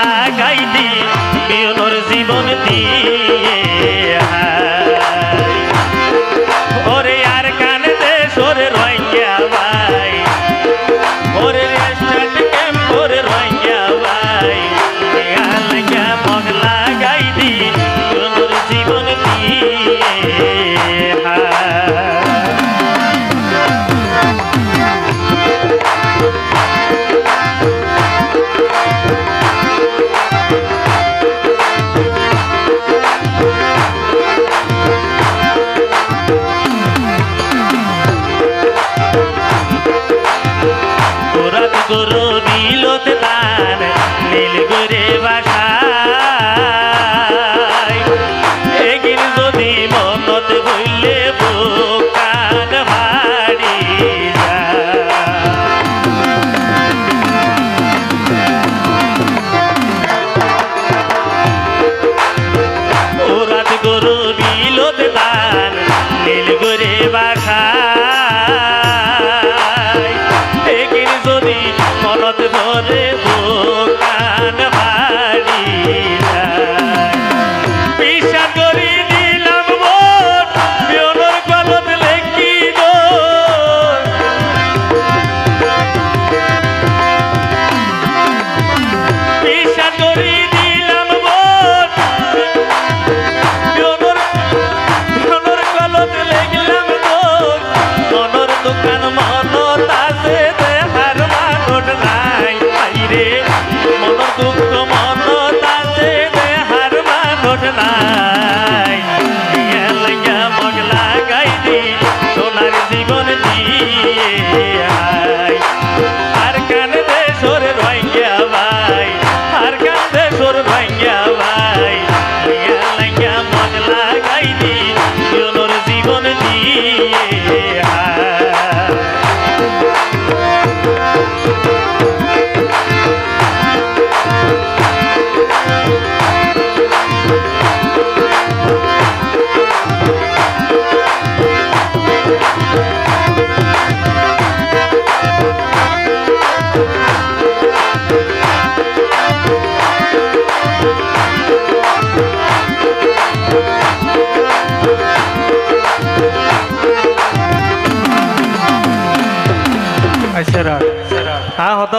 লাগাই দিয়ে বিয়নোর জীবন দিয়ে। ওরে আর কানে দে সোরে রোয়াইয়া Daily.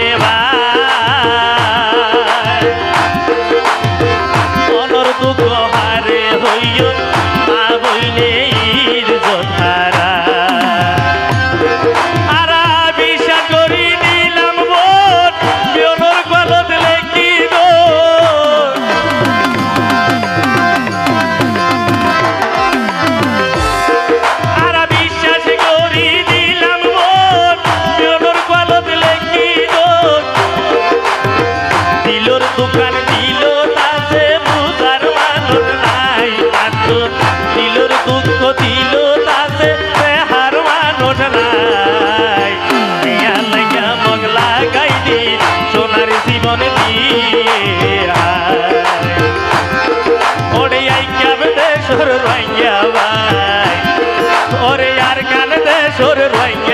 নে বা রোয়াইয়া ভাই। ওরে আর কান দে সোর রোয়াইয়া